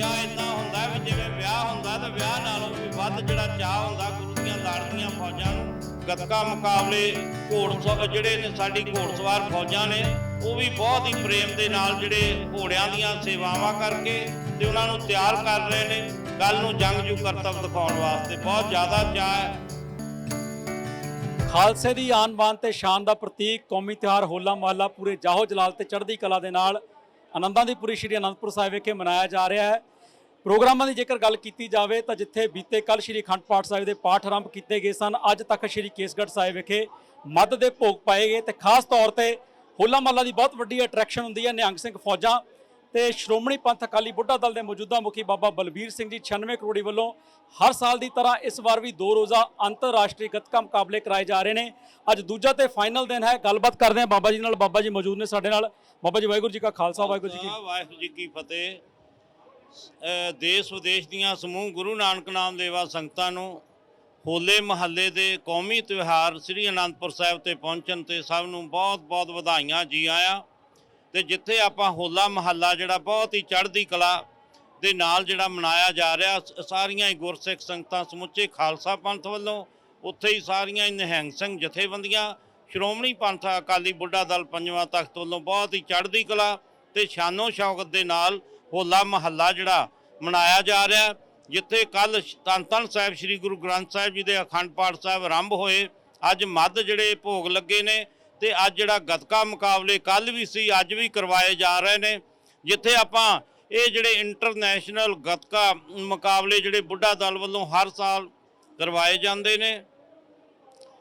ਚਾਹ ਇਦਾਂ ਹੁੰਦਾ ਵੀ ਜਿਵੇਂ ਵਿਆਹ ਹੁੰਦਾ ਤਾਂ ਵਿਆਹ ਨਾਲੋਂ ਵੀ ਵੱਧ ਜਿਹੜਾ ਚਾਹ ਹੁੰਦਾ ਗੁਰੂ ਦੀਆਂ ਲਾੜਦੀਆਂ ਫੌਜਾਂ ਨੂੰ। ਗੱਤਕਾ ਮੁਕਾਬਲੇ ਘੋੜ ਜਿਹੜੇ ਨੇ ਸਾਡੀ ਘੋੜਸਵਾਰ ਫੌਜਾਂ ਨੇ, ਉਹ ਵੀ ਬਹੁਤ ਹੀ ਪ੍ਰੇਮ ਦੇ ਨਾਲ ਜਿਹੜੇ ਘੋੜਿਆਂ ਦੀਆਂ ਸੇਵਾਵਾਂ ਕਰਕੇ ਤੇ ਉਹਨਾਂ ਨੂੰ ਤਿਆਰ ਕਰ ਰਹੇ ਨੇ। ਗੱਲ ਨੂੰ ਜੰਗ ਜੰਗਜੂ ਕਰਤਵ ਦਿਖਾਉਣ ਵਾਸਤੇ। ਬਹੁਤ ਜ਼ਿਆਦਾ ਚਾਹ ਹੈ। ਖਾਲਸੇ ਦੀ ਆਨ ਬਾਨ ਤੇ ਸ਼ਾਨ ਦਾ ਪ੍ਰਤੀਕ ਕੌਮੀ ਤਿਉਹਾਰ ਹੋਲਾ ਮਹੱਲਾ ਪੂਰੇ ਜਾਹੋ ਜਲਾਲ ਤੇ ਚੜ੍ਹਦੀ ਕਲਾ ਦੇ ਨਾਲ ਆਨੰਦਾਂ ਦੀ ਪੂਰੀ ਸ਼੍ਰੀ ਅਨੰਦਪੁਰ ਸਾਹਿਬ ਵਿਖੇ ਮਨਾਇਆ ਜਾ ਰਿਹਾ ਹੈ। ਪ੍ਰੋਗਰਾਮਾਂ ਦੀ ਜੇਕਰ ਗੱਲ ਕੀਤੀ ਜਾਵੇ ਤਾਂ ਜਿੱਥੇ ਬੀਤੇ ਕੱਲ ਸ਼੍ਰੀ ਅਖੰਡ ਪਾਠ ਸਾਹਿਬ ਦੇ ਪਾਠ ਆਰੰਭ ਕੀਤੇ ਗਏ ਸਨ, ਅੱਜ ਤੱਕ ਸ਼੍ਰੀ ਕੇਸਗੜ੍ਹ ਸਾਹਿਬ ਵਿਖੇ ਮੱਧ ਦੇ ਭੋਗ ਪਾਏ ਗਏ ਤੇ ਖਾਸ ਤੌਰ ਤੇ ਹੋਲਾ ਮਹੱਲਾ ਦੀ ਬਹੁਤ ਵੱਡੀ ਅਟਰੈਕਸ਼ਨ ਹੁੰਦੀ ਹੈ ਨਿਹੰਗ ਸਿੰਘ ਫੌਜਾਂ। ਤੇ ਸ਼੍ਰੋਮਣੀ ਪੰਥ ਅਕਾਲੀ ਬੁੱਢਾ ਦਲ ਦੇ ਮੌਜੂਦਾ ਮੁਖੀ ਬਾਬਾ ਬਲਬੀਰ ਸਿੰਘ ਜੀ 96 ਕਰੋੜੀ ਵੱਲੋਂ ਹਰ ਸਾਲ ਦੀ ਤਰ੍ਹਾਂ ਇਸ ਵਾਰ ਵੀ ਦੋ ਰੋਜ਼ਾ ਅੰਤਰਰਾਸ਼ਟਰੀ ਗੱਤਕਾ ਮੁਕਾਬਲੇ ਕਰਾਏ ਜਾ ਰਹੇ ਨੇ। ਅੱਜ ਦੂਜਾ ਤੇ ਫਾਈਨਲ ਦਿਨ ਹੈ। ਗੱਲਬਾਤ ਕਰਦੇ ਹਾਂ ਬਾਬਾ ਜੀ ਨਾਲ। ਬਾਬਾ ਜੀ ਮੌਜੂਦ ਨੇ ਸਾਡੇ ਨਾਲ। ਬਾਬਾ ਜੀ, ਵਾਹਿਗੁਰੂ ਜੀ ਕਾ ਖਾਲਸਾ, ਵਾਹਿਗੁਰੂ ਜੀ ਕੀ ਵਾਹਿਗੁਰੂ ਜੀ ਕੀ ਫਤਿਹ। ਦੇਸ਼ ਵਿਦੇਸ਼ ਦੀਆਂ ਸਮੂਹ ਗੁਰੂ ਨਾਨਕ ਨਾਮ ਦੇਵਾ ਸੰਗਤਾਂ ਨੂੰ ਹੋਲੇ ਮਹੱਲੇ ਦੇ ਕੌਮੀ ਤਿਉਹਾਰ ਸ੍ਰੀ ਅਨੰਦਪੁਰ ਸਾਹਿਬ ਤੇ ਪਹੁੰਚਣ ਤੇ ਸਭ ਨੂੰ ਬਹੁਤ-ਬਹੁਤ ਵਧਾਈਆਂ। ਜੀ ਆਇਆਂ। ਤੇ ਜਿੱਥੇ ਆਪਾਂ ਹੋਲਾ ਮਹੱਲਾ ਜਿਹੜਾ ਬਹੁਤ ਹੀ ਚੜ੍ਹਦੀ ਕਲਾ ਦੇ ਨਾਲ ਜਿਹੜਾ ਮਨਾਇਆ ਜਾ ਰਿਹਾ ਸਾਰੀਆਂ ਹੀ ਗੁਰਸਿੱਖ ਸੰਗਤਾਂ ਸਮੁੱਚੇ ਖਾਲਸਾ ਪੰਥ ਵੱਲੋਂ ਉੱਥੇ ਹੀ ਸਾਰੀਆਂ ਹੀ ਨਿਹੰਗ ਸਿੰਘ ਜਥੇਬੰਦੀਆਂ, ਸ਼੍ਰੋਮਣੀ ਪੰਥ ਅਕਾਲੀ ਬੁੱਢਾ ਦਲ ਪੰਜਵਾਂ ਤਖਤ ਵੱਲੋਂ ਬਹੁਤ ਹੀ ਚੜ੍ਹਦੀ ਕਲਾ ਤੇ ਸ਼ਾਨੋ ਸ਼ੌਕਤ ਦੇ ਨਾਲ ਹੋਲਾ ਮਹੱਲਾ ਜਿਹੜਾ ਮਨਾਇਆ ਜਾ ਰਿਹਾ, ਜਿੱਥੇ ਕੱਲ ਧੰਨ ਧੰਨ ਸਾਹਿਬ ਸ੍ਰੀ ਗੁਰੂ ਗ੍ਰੰਥ ਸਾਹਿਬ ਜੀ ਦੇ ਅਖੰਡ ਪਾਠ ਸਾਹਿਬ ਆਰੰਭ ਹੋਏ, ਅੱਜ ਮੱਧ ਜਿਹੜੇ ਭੋਗ ਲੱਗੇ ਨੇ ਤੇ ਅੱਜ ਜਿਹੜਾ ਗੱਤਕਾ ਮੁਕਾਬਲੇ ਕੱਲ ਵੀ ਸੀ, ਅੱਜ ਵੀ ਕਰਵਾਏ ਜਾ ਰਹੇ ਨੇ, ਜਿੱਥੇ ਆਪਾਂ ਇਹ ਜਿਹੜੇ ਇੰਟਰਨੈਸ਼ਨਲ ਗੱਤਕਾ ਮੁਕਾਬਲੇ ਜਿਹੜੇ ਬੁੱਢਾ ਦਲ ਵੱਲੋਂ ਹਰ ਸਾਲ ਕਰਵਾਏ ਜਾਂਦੇ ਨੇ,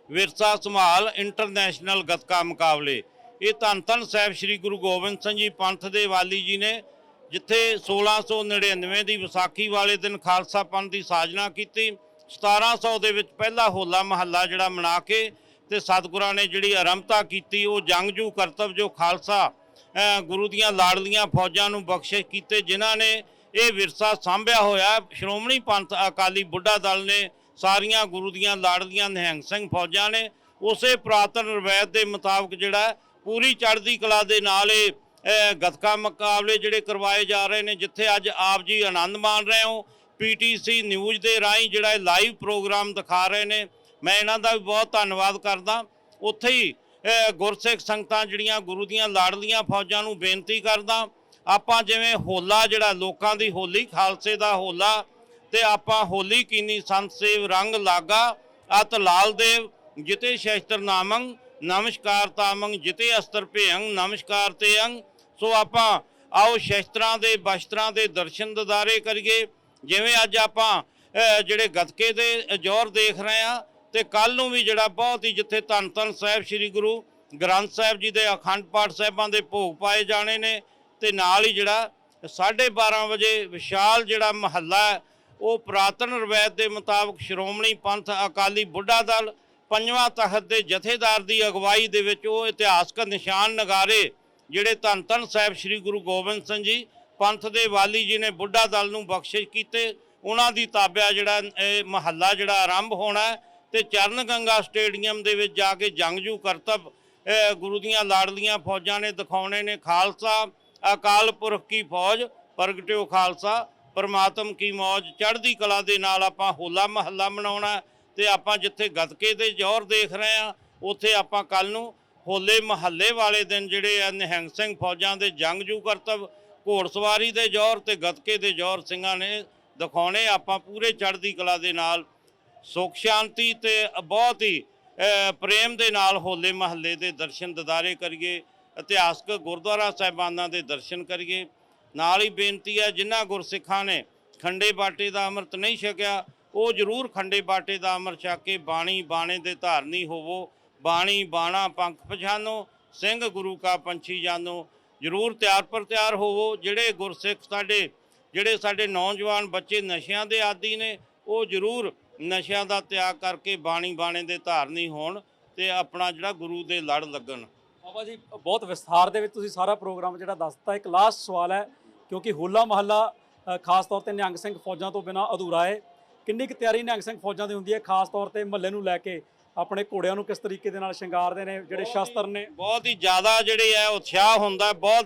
ਵਿਰਸਾ ਸੰਭਾਲ ਇੰਟਰਨੈਸ਼ਨਲ ਗੱਤਕਾ ਮੁਕਾਬਲੇ। ਇਹ ਧੰਨ ਧੰਨ ਸਾਹਿਬ ਸ੍ਰੀ ਗੁਰੂ ਗੋਬਿੰਦ ਸਿੰਘ ਜੀ ਪੰਥ ਦੇ ਵਾਲੀ ਜੀ ਨੇ, ਜਿੱਥੇ 1699 ਦੀ ਵਿਸਾਖੀ ਵਾਲੇ ਦਿਨ ਖਾਲਸਾ ਪੰਥ ਦੀ ਸਾਜਨਾ ਕੀਤੀ 1700 ਦੇ ਵਿੱਚ ਪਹਿਲਾ ਹੋਲਾ ਮਹੱਲਾ ਜਿਹੜਾ ਮਨਾ ਕੇ ਤੇ ਸਤਿਗੁਰਾਂ ਨੇ ਜਿਹੜੀ ਆਰੰਭਤਾ ਕੀਤੀ ਉਹ ਜੰਗਜੂ ਕਰਤਵ ਜੋ ਖਾਲਸਾ ਗੁਰੂ ਦੀਆਂ ਲਾੜਲੀਆਂ ਫੌਜਾਂ ਨੂੰ ਬਖਸ਼ਿਸ਼ ਕੀਤੇ ਜਿਨ੍ਹਾਂ ਨੇ ਇਹ ਵਿਰਸਾ ਸਾਂਭਿਆ ਹੋਇਆ। ਸ਼੍ਰੋਮਣੀ ਪੰਥ ਅਕਾਲੀ ਬੁੱਢਾ ਦਲ ਨੇ ਸਾਰੀਆਂ ਗੁਰੂ ਦੀਆਂ ਲਾੜਲੀਆਂ ਨਿਹੰਗ ਸਿੰਘ ਫੌਜਾਂ ਨੇ ਉਸੇ ਪੁਰਾਤਨ ਰਵਾਇਤ ਦੇ ਮੁਤਾਬਕ ਜਿਹੜਾ ਪੂਰੀ ਚੜ੍ਹਦੀ ਕਲਾ ਦੇ ਨਾਲ ਇਹ ਅਹ, ਮੁਕਾਬਲੇ ਜਿਹੜੇ ਕਰਵਾਏ ਜਾ ਰਹੇ ਨੇ ਜਿੱਥੇ ਅੱਜ ਆਪ ਜੀ ਆਨੰਦ ਮਾਣ ਰਹੇ ਹੋ। ਪੀਟੀਸੀ ਨਿਊਜ਼ ਦੇ ਰਾਹੀਂ ਜਿਹੜਾ ਲਾਈਵ ਪ੍ਰੋਗਰਾਮ ਦਿਖਾ ਰਹੇ ਨੇ। ਮੈਂ ਇਹਨਾਂ ਦਾ ਵੀ ਬਹੁਤ ਧੰਨਵਾਦ ਕਰਦਾ। ਉੱਥੇ ਹੀ ਗੁਰਸਿੱਖ ਸੰਗਤਾਂ ਜਿਹੜੀਆਂ ਗੁਰੂ ਦੀਆਂ ਲਾੜਲੀਆਂ ਫੌਜਾਂ ਨੂੰ ਬੇਨਤੀ ਕਰਦਾ। ਆਪਾਂ ਜਿਵੇਂ ਹੋਲਾ ਜਿਹੜਾ ਲੋਕਾਂ ਦੀ ਹੋਲੀ, ਖਾਲਸੇ ਦਾ ਹੋਲਾ ਤੇ ਆਪਾਂ ਹੋਲੀ ਕੀਨੀ ਸੰਤ ਸੇਵ ਰੰਗ ਲਾਗਾ, ਅਤ ਲਾਲ ਦੇਵ, ਜਿਤੇ ਸ਼ਸਤਰ ਨਾਮੰ, ਨਮਸਕਾਰ ਤਾਮੰ, ਜਿਤੇ ਅਸਤਰ ਭੇਅੰ, ਨਮਸਕਾਰ ਤੇ ਅੰਗ ਸੋ ਆਪਾਂ ਆਓ ਸ਼ਸਤਰਾਂ ਦੇ, ਬਸਤਰਾਂ ਦੇ ਦਰਸ਼ਨ ਦਦਾਰੇ ਕਰੀਏ। ਜਿਵੇਂ ਅੱਜ ਆਪਾਂ ਜਿਹੜੇ ਗੱਤਕੇ ਦੇ ਜੋਰ ਦੇਖ ਰਹੇ ਆ ਤੇ ਕੱਲ ਨੂੰ ਵੀ ਜਿਹੜਾ ਬਹੁਤ ਹੀ ਜਿੱਥੇ ਧੰਨ ਧੰਨ ਸਾਹਿਬ ਸ੍ਰੀ ਗੁਰੂ ਗ੍ਰੰਥ ਸਾਹਿਬ ਜੀ ਦੇ ਅਖੰਡ ਪਾਠ ਸਾਹਿਬਾਂ ਦੇ ਭੋਗ ਪਾਏ ਜਾਣੇ ਨੇ ਤੇ ਨਾਲ ਹੀ ਜਿਹੜਾ 12:30 ਵਜੇ ਵਿਸ਼ਾਲ ਜਿਹੜਾ ਮਹੱਲਾ ਹੈ, ਉਹ ਪੁਰਾਤਨ ਰਵਾਇਤ ਦੇ ਮੁਤਾਬਕ ਸ਼੍ਰੋਮਣੀ ਪੰਥ ਅਕਾਲੀ ਬੁੱਢਾ ਦਲ ਪੰਜਵਾਂ ਤਖਤ ਦੇ ਜਥੇਦਾਰ ਦੀ ਅਗਵਾਈ ਦੇ ਵਿੱਚ ਉਹ ਇਤਿਹਾਸਕ ਨਿਸ਼ਾਨ ਨਗਾਰੇ ਜਿਹੜੇ ਧੰਨ ਧੰਨ ਸਾਹਿਬ ਸ੍ਰੀ ਗੁਰੂ ਗੋਬਿੰਦ ਸਿੰਘ ਜੀ ਪੰਥ ਦੇ ਵਾਲੀ ਜੀ ਨੇ ਬੁੱਢਾ ਦਲ ਨੂੰ ਬਖਸ਼ਿਸ਼ ਕੀਤੇ, ਉਹਨਾਂ ਦੀ ਤਾਬਿਆ ਜਿਹੜਾ ਇਹ ਮਹੱਲਾ ਜਿਹੜਾ ਆਰੰਭ ਹੋਣਾ ਤੇ ਚਰਨ ਗੰਗਾ ਸਟੇਡੀਅਮ ਦੇ ਵਿੱਚ ਜਾ ਕੇ ਜੰਗਜੂ ਕਰਤੱਵ ਅਹ ਗੁਰੂ ਦੀਆਂ ਲਾੜਲੀਆਂ ਫੌਜਾਂ ਨੇ ਦਿਖਾਉਣੇ ਨੇ ਖਾਲਸਾ, ਅਕਾਲ ਪੁਰਖ ਕੀ ਫੌਜ, ਪ੍ਰਗਟਿਓ ਖਾਲਸਾ, ਪਰਮਾਤਮ ਕੀ ਮੌਜ। ਚੜ੍ਹਦੀ ਕਲਾ ਦੇ ਨਾਲ ਆਪਾਂ ਹੋਲਾ ਮਹੱਲਾ ਮਨਾਉਣਾ ਹੈ ਤੇ ਆਪਾਂ ਜਿੱਥੇ ਗੱਤਕੇ ਦੇ ਜੋਰ ਦੇਖ ਰਹੇ ਆ ਉੱਥੇ ਆਪਾਂ ਕੱਲ ਨੂੰ ਹੋਲੇ ਮਹੱਲੇ ਵਾਲੇ ਦਿਨ ਜਿਹੜੇ ਆ, ਨਿਹੰਗ ਸਿੰਘ ਫੌਜਾਂ ਦੇ ਜੰਗਜੂ ਕਰਤੱਵ, ਘੋੜਸਵਾਰੀ ਦੇ ਜੋਰ ਤੇ ਗੱਤਕੇ ਦੇ ਜੋਰ ਸਿੰਘਾਂ ਨੇ ਦਿਖਾਉਣੇ। ਆਪਾਂ ਪੂਰੇ ਚੜ੍ਹਦੀ ਕਲਾ ਦੇ ਨਾਲ ਸੁਖ, ਸ਼ਾਂਤੀ ਤੇ ਬਹੁਤ ਹੀ ਪ੍ਰੇਮ ਦੇ ਨਾਲ ਹੋਲੇ ਮਹੱਲੇ ਦੇ ਦਰਸ਼ਨ ਦਿਦਾਰੇ ਕਰੀਏ, ਇਤਿਹਾਸਕ ਗੁਰਦੁਆਰਾ ਸਾਹਿਬਾਨਾਂ ਦੇ ਦਰਸ਼ਨ ਕਰੀਏ। ਨਾਲ ਹੀ ਬੇਨਤੀ ਹੈ, ਜਿਨ੍ਹਾਂ ਗੁਰਸਿੱਖਾਂ ਨੇ ਖੰਡੇ ਬਾਟੇ ਦਾ ਅੰਮ੍ਰਿਤ ਨਹੀਂ ਛਕਿਆ, ਉਹ ਜ਼ਰੂਰ ਖੰਡੇ ਬਾਟੇ ਦਾ ਅੰਮ੍ਰਿਤ ਛਕ ਕੇ ਬਾਣੀ ਬਾਣੇ ਦੇ ਧਾਰਨੀ ਹੋਵੋ। ਬਾਣੀ, ਬਾਣਾ, ਪੰਖ ਪਛਾਨੋ, ਸਿੰਘ, ਗੁਰੂ ਕਾ ਪੰਛੀ ਜਾਨੋ। ਜ਼ਰੂਰ ਤਿਆਰ ਪਰ ਤਿਆਰ ਹੋਵੋ। ਜਿਹੜੇ ਗੁਰਸਿੱਖ ਸਾਡੇ, ਜਿਹੜੇ ਸਾਡੇ ਨੌਜਵਾਨ ਬੱਚੇ ਨਸ਼ਿਆਂ ਦੇ ਆਦੀ ਨੇ, ਉਹ ਜ਼ਰੂਰ ਨਸ਼ਿਆਂ ਦਾ ਤਿਆਗ ਕਰਕੇ ਬਾਣੀ ਬਾਣੇ ਦੇ ਧਾਰਨੀ ਹੋਣ ਤੇ ਆਪਣਾ ਜਿਹੜਾ ਗੁਰੂ ਦੇ ਲੜ ਲੱਗਣ। ਬਾਬਾ ਜੀ ਬਹੁਤ ਵਿਸਥਾਰ ਦੇ ਵਿੱਚ ਤੁਸੀਂ ਸਾਰਾ ਪ੍ਰੋਗਰਾਮ ਜਿਹੜਾ ਦੱਸਤਾ ਇੱਕ ਲਾਸਟ ਸਵਾਲ ਹੈ ਕਿਉਂਕਿ ਹੋਲਾ ਮਹੱਲਾ ਖਾਸ ਤੌਰ ਤੇ ਨਿਹੰਗ ਸਿੰਘ ਫੌਜਾਂ ਤੋਂ ਬਿਨਾ ਅਧੂਰਾ ਹੈ। ਕਿੰਨੀ ਕੁ ਤਿਆਰੀ ਨਿਹੰਗ ਸਿੰਘ ਫੌਜਾਂ ਦੀ ਹੁੰਦੀ ਹੈ ਖਾਸ ਤੌਰ ਤੇ ਮਹੱਲੇ ਨੂੰ ਲੈ ਕੇ? ਆਪਣੇ ਘੋੜਿਆਂ ਨੂੰ ਕਿਸ ਤਰੀਕੇ ਦੇ ਨਾਲ ਸ਼ਿੰਗਾਰਦੇ ਨੇ ਜਿਹੜੇ ਸ਼ਸਤਰ ਨੇ? ਬਹੁਤ ਹੀ ਜ਼ਿਆਦਾ ਜਿਹੜੇ ਆ ਉਤਸ਼ਾਹ ਹੁੰਦਾ ਬਹੁਤ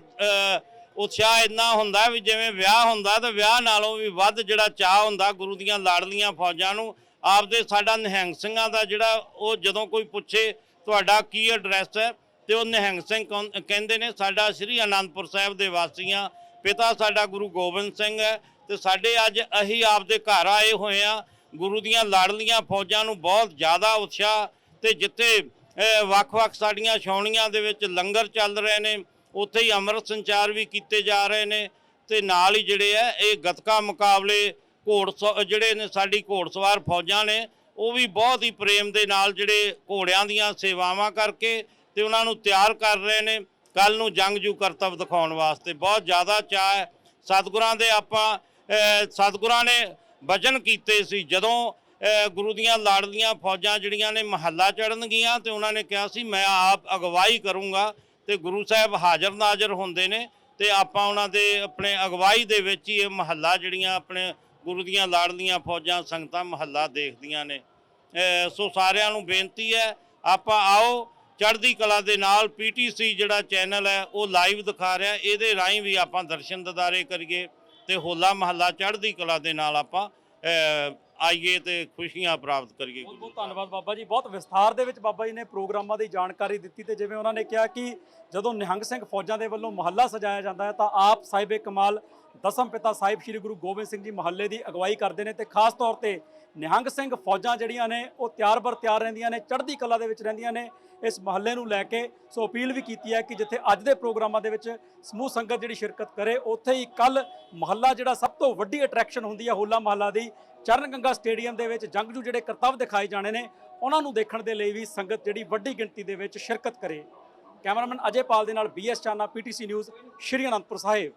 ਉਤਸ਼ਾਹ ਇੰਨਾ ਹੁੰਦਾ ਵੀ ਜਿਵੇਂ ਵਿਆਹ ਹੁੰਦਾ ਤਾਂ ਵਿਆਹ ਨਾਲੋਂ ਵੀ ਵੱਧ ਜਿਹੜਾ ਚਾਹ ਹੁੰਦਾ ਗੁਰੂ ਦੀਆਂ ਲਾੜਲੀਆਂ ਫੌਜਾਂ ਨੂੰ। ਆਪਦੇ ਸਾਡਾ ਨਿਹੰਗ ਸਿੰਘਾਂ ਦਾ ਜਿਹੜਾ ਉਹ ਜਦੋਂ ਕੋਈ ਪੁੱਛੇ ਤੁਹਾਡਾ ਕੀ ਐਡਰੈਸ ਹੈ ਤੇ ਉਹ ਨਿਹੰਗ ਸਿੰਘ ਕੌਣ- ਕਹਿੰਦੇ ਨੇ, ਸਾਡਾ ਸ੍ਰੀ ਅਨੰਦਪੁਰ ਸਾਹਿਬ ਦੇ ਵਾਸੀਆਂ, ਪਿਤਾ ਸਾਡਾ ਗੁਰੂ ਗੋਬਿੰਦ ਸਿੰਘ ਹੈ ਤੇ ਸਾਡੇ ਅੱਜ ਅਸੀਂ ਆਪਦੇ ਘਰ ਆਏ ਹੋਏ ਆ ਗੁਰੂ ਦੀਆਂ ਲਾੜਲੀਆਂ ਫੌਜਾਂ ਨੂੰ ਬਹੁਤ ਜ਼ਿਆਦਾ ਉਤਸ਼ਾਹ ਤੇ ਜਿੱਥੇ ਵੱਖ-ਵੱਖ ਸਾਡੀਆਂ ਛਾਉਣੀਆਂ ਦੇ ਵਿੱਚ ਲੰਗਰ ਚੱਲ ਰਹੇ ਨੇ ਉੱਥੇ ਹੀ ਅੰਮ੍ਰਿਤ ਸੰਚਾਰ ਵੀ ਕੀਤੇ ਜਾ ਰਹੇ ਨੇ ਤੇ ਨਾਲ ਹੀ ਜਿਹੜੇ ਆ, ਇਹ ਗਤਕਾ ਮੁਕਾਬਲੇ ਘੋੜ ਸ- ਜਿਹੜੇ ਨੇ ਸਾਡੀ ਘੋੜਸਵਾਰ ਫੌਜਾਂ ਨੇ, ਉਹ ਵੀ ਬਹੁਤ ਹੀ ਪ੍ਰੇਮ ਦੇ ਨਾਲ ਜਿਹੜੇ ਘੋੜਿਆਂ ਦੀਆਂ ਸੇਵਾਵਾਂ ਕਰਕੇ ਤੇ ਉਹਨਾਂ ਨੂੰ ਤਿਆਰ ਕਰ ਰਹੇ ਨੇ। ਕੱਲ ਨੂੰ ਜੰਗਜੂ ਕਰਤੱਵ ਦਿਖਾਉਣ ਵਾਸਤੇ ਬਹੁਤ ਜ਼ਿਆਦਾ ਚਾਅ ਹੈ। ਸਤਿਗੁਰਾਂ ਦੇ ਆਪਾਂ ਸਤਿਗੁਰਾਂ ਨੇ ਵਚਨ ਕੀਤੇ ਸੀ। ਜਦੋਂ ਗੁਰੂ ਦੀਆਂ ਲਾੜਲੀਆਂ ਫੌਜਾਂ ਜਿਹੜੀਆਂ ਨੇ ਮਹੱਲਾ ਚੜਨਗੀਆਂ ਤੇ ਉਹਨਾਂ ਨੇ ਕਿਹਾ ਸੀ, ਮੈਂ ਆਪ ਅਗਵਾਈ ਕਰੂੰਗਾ ਤੇ ਗੁਰੂ ਸਾਹਿਬ ਹਾਜ਼ਰ ਨਾਜ਼ਰ ਹੁੰਦੇ ਨੇ ਤੇ ਆਪਾਂ ਉਹਨਾਂ ਦੇ ਆਪਣੇ ਅਗਵਾਈ ਦੇ ਵਿੱਚ ਹੀ ਇਹ ਮਹੱਲਾ ਜਿਹੜੀਆਂ ਆਪਣੇ ਗੁਰੂ ਦੀਆਂ ਲਾੜਲੀਆਂ ਫੌਜਾਂ, ਸੰਗਤਾਂ ਮਹੱਲਾ ਦੇਖਦੀਆਂ ਨੇ। ਸੋ ਸਾਰਿਆਂ ਨੂੰ ਬੇਨਤੀ ਹੈ, ਆਪਾਂ ਆਓ, ਚੜ੍ਹਦੀ ਕਲਾ ਦੇ ਨਾਲ ਪੀਟੀਸੀ ਜਿਹੜਾ ਚੈਨਲ ਹੈ, ਉਹ ਲਾਈਵ ਦਿਖਾ ਰਿਹਾ, ਇਹਦੇ ਰਾਹੀਂ ਵੀ ਆਪਾਂ ਦਰਸ਼ਨ ਦਿਦਾਰੇ ਕਰੀਏ ਤੇ ਹੋਲਾ ਮਹੱਲਾ ਚੜ੍ਹਦੀ ਕਲਾ ਦੇ ਨਾਲ ਆਪਾਂ ਆਈਏ ਤੇ ਖੁਸ਼ੀਆਂ ਪ੍ਰਾਪਤ ਕਰੀਏ ਬਹੁਤ ਬਹੁਤ ਧੰਨਵਾਦ ਬਾਬਾ ਜੀ ਬਹੁਤ ਵਿਸਥਾਰ ਦੇ ਵਿੱਚ ਬਾਬਾ ਜੀ ਨੇ ਪ੍ਰੋਗਰਾਮਾਂ ਦੀ ਜਾਣਕਾਰੀ ਦਿੱਤੀ ਤੇ ਜਿਵੇਂ ਉਹਨਾਂ ਨੇ ਕਿਹਾ ਕਿ ਜਦੋਂ ਨਿਹੰਗ ਸਿੰਘ ਫੌਜਾਂ ਦੇ ਵੱਲੋਂ ਮਹੱਲਾ ਸਜਾਇਆ ਜਾਂਦਾ ਹੈ ਤਾਂ ਆਪ ਸਾਹਿਬੇ ਕਮਾਲ ਦਸਮ ਪਿਤਾ ਸਾਹਿਬ ਸ੍ਰੀ ਗੁਰੂ ਗੋਬਿੰਦ ਸਿੰਘ ਜੀ ਮਹੱਲੇ ਦੀ ਅਗਵਾਈ ਕਰਦੇ ਨੇ ਤੇ ਖਾਸ ਤੌਰ ਤੇ ਨਿਹੰਗ ਸਿੰਘ ਫੌਜਾਂ ਜਿਹੜੀਆਂ ਨੇ, ਉਹ ਤਿਆਰ ਬਰ ਤਿਆਰ ਰਹਿੰਦੀਆਂ ਨੇ, ਚੜ੍ਹਦੀ ਕਲਾ ਦੇ ਵਿੱਚ ਰਹਿੰਦੀਆਂ ਨੇ, ਇਸ ਮਹੱਲੇ ਨੂੰ ਲੈ ਕੇ ਸੋ ਅਪੀਲ ਵੀ ਕੀਤੀ ਹੈ ਕਿ ਜਿੱਥੇ ਅੱਜ ਦੇ ਪ੍ਰੋਗਰਾਮਾਂ ਦੇ ਵਿੱਚ ਸਮੂਹ ਸੰਗਤ ਜਿਹੜੀ ਸ਼ਿਰਕਤ ਕਰੇ, ਉੱਥੇ ਹੀ ਕੱਲ ਮਹੱਲਾ ਜਿਹੜਾ ਸਭ ਤੋਂ ਵੱਡੀ ਅਟਰੈਕਸ਼ਨ ਹੁੰਦੀ ਹੈ ਹੋਲਾ ਮਹੱਲਾ ਦੀ ਚਰਨ ਗੰਗਾ ਸਟੇਡੀਅਮ ਦੇ ਵਿੱਚ ਜੰਗਜੂ ਜਿਹੜੇ ਕਰਤੱਵ ਦਿਖਾਏ ਜਾਣੇ ਨੇ, ਉਹਨਾਂ ਨੂੰ ਦੇਖਣ ਦੇ ਲਈ ਵੀ ਸੰਗਤ ਜਿਹੜੀ ਵੱਡੀ ਗਿਣਤੀ ਦੇ ਵਿੱਚ ਸ਼ਿਰਕਤ ਕਰੇ। ਕੈਮਰਾਮੈਨ ਅਜੇ ਪਾਲ ਦੇ ਨਾਲ BS Chana PTC news Shri Anandpur Sahib.